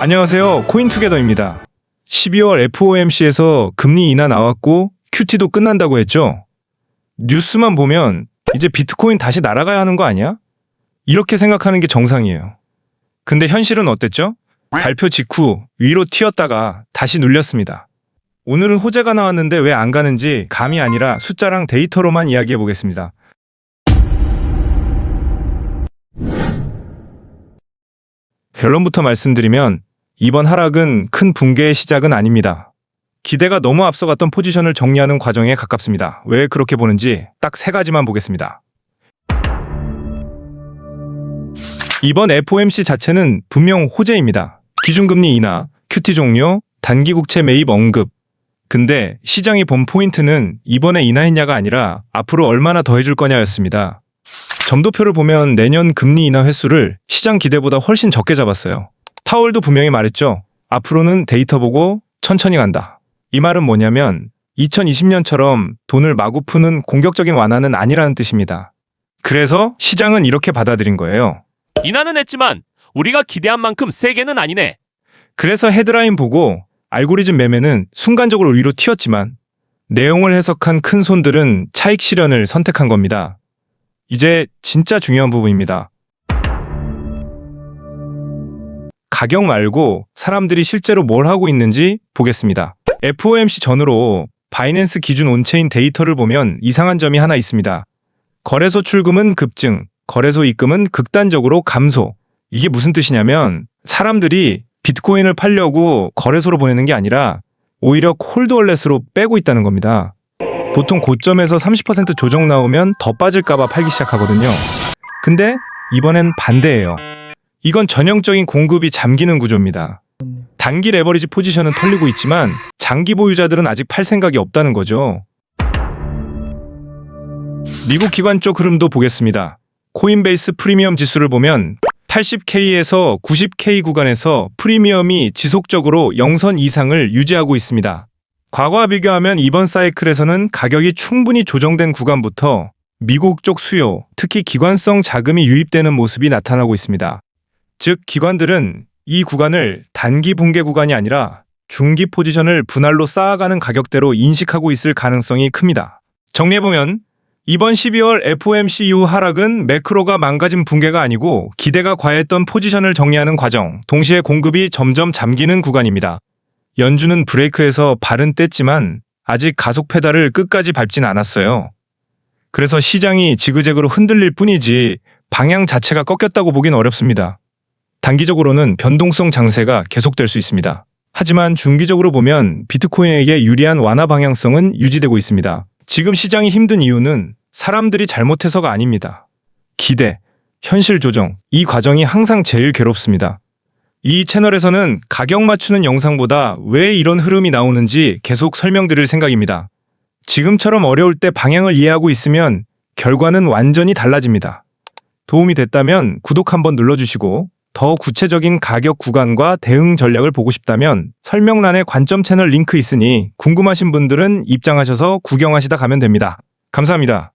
안녕하세요. 코인투게더입니다. 12월 FOMC에서 금리 인하 나왔고 QT도 끝난다고 했죠. 뉴스만 보면 이제 비트코인 다시 날아가야 하는 거 아니야? 이렇게 생각하는 게 정상이에요. 근데 현실은 어땠죠? 발표 직후 위로 튀었다가 다시 눌렸습니다. 오늘은 호재가 나왔는데 왜 안 가는지 감이 아니라 숫자랑 데이터로만 이야기해 보겠습니다. 결론부터 말씀드리면 이번 하락은 큰 붕괴의 시작은 아닙니다. 기대가 너무 앞서갔던 포지션을 정리하는 과정에 가깝습니다. 왜 그렇게 보는지 딱 세 가지만 보겠습니다. 이번 FOMC 자체는 분명 호재입니다. 기준금리 인하, QT 종료, 단기 국채 매입 언급. 근데 시장이 본 포인트는 이번에 인하했냐가 아니라 앞으로 얼마나 더 해줄 거냐였습니다. 점도표를 보면 내년 금리 인하 횟수를 시장 기대보다 훨씬 적게 잡았어요. 파월도 분명히 말했죠. 앞으로는 데이터 보고 천천히 간다. 이 말은 뭐냐면 2020년처럼 돈을 마구 푸는 공격적인 완화는 아니라는 뜻입니다. 그래서 시장은 이렇게 받아들인 거예요. 인하는 했지만 우리가 기대한 만큼 세게는 아니네. 그래서 헤드라인 보고 알고리즘 매매는 순간적으로 위로 튀었지만 내용을 해석한 큰 손들은 차익 실현을 선택한 겁니다. 이제 진짜 중요한 부분입니다. 가격 말고 사람들이 실제로 뭘 하고 있는지 보겠습니다. FOMC 전으로 바이낸스 기준 온체인 데이터를 보면 이상한 점이 하나 있습니다. 거래소 출금은 급증, 거래소 입금은 극단적으로 감소. 이게 무슨 뜻이냐면 사람들이 비트코인을 팔려고 거래소로 보내는 게 아니라 오히려 콜드월렛으로 빼고 있다는 겁니다. 보통 고점에서 30% 조정 나오면 더 빠질까봐 팔기 시작하거든요. 근데 이번엔 반대예요. 이건 전형적인 공급이 잠기는 구조입니다. 단기 레버리지 포지션은 털리고 있지만 장기 보유자들은 아직 팔 생각이 없다는 거죠. 미국 기관 쪽 흐름도 보겠습니다. 코인베이스 프리미엄 지수를 보면 80K에서 90K 구간에서 프리미엄이 지속적으로 영선 이상을 유지하고 있습니다. 과거와 비교하면 이번 사이클에서는 가격이 충분히 조정된 구간부터 미국 쪽 수요, 특히 기관성 자금이 유입되는 모습이 나타나고 있습니다. 즉, 기관들은 이 구간을 단기 붕괴 구간이 아니라 중기 포지션을 분할로 쌓아가는 가격대로 인식하고 있을 가능성이 큽니다. 정리해보면 이번 12월 FOMC 이후 하락은 매크로가 망가진 붕괴가 아니고 기대가 과했던 포지션을 정리하는 과정, 동시에 공급이 점점 잠기는 구간입니다. 연준은 브레이크에서 발은 뗐지만 아직 가속 페달을 끝까지 밟진 않았어요. 그래서 시장이 지그재그로 흔들릴 뿐이지 방향 자체가 꺾였다고 보긴 어렵습니다. 단기적으로는 변동성 장세가 계속될 수 있습니다. 하지만 중기적으로 보면 비트코인에게 유리한 완화 방향성은 유지되고 있습니다. 지금 시장이 힘든 이유는 사람들이 잘못해서가 아닙니다. 기대, 현실 조정, 이 과정이 항상 제일 괴롭습니다. 이 채널에서는 가격 맞추는 영상보다 왜 이런 흐름이 나오는지 계속 설명드릴 생각입니다. 지금처럼 어려울 때 방향을 이해하고 있으면 결과는 완전히 달라집니다. 도움이 됐다면 구독 한번 눌러주시고 더 구체적인 가격 구간과 대응 전략을 보고 싶다면 설명란에 관점 채널 링크 있으니 궁금하신 분들은 입장하셔서 구경하시다 가면 됩니다. 감사합니다.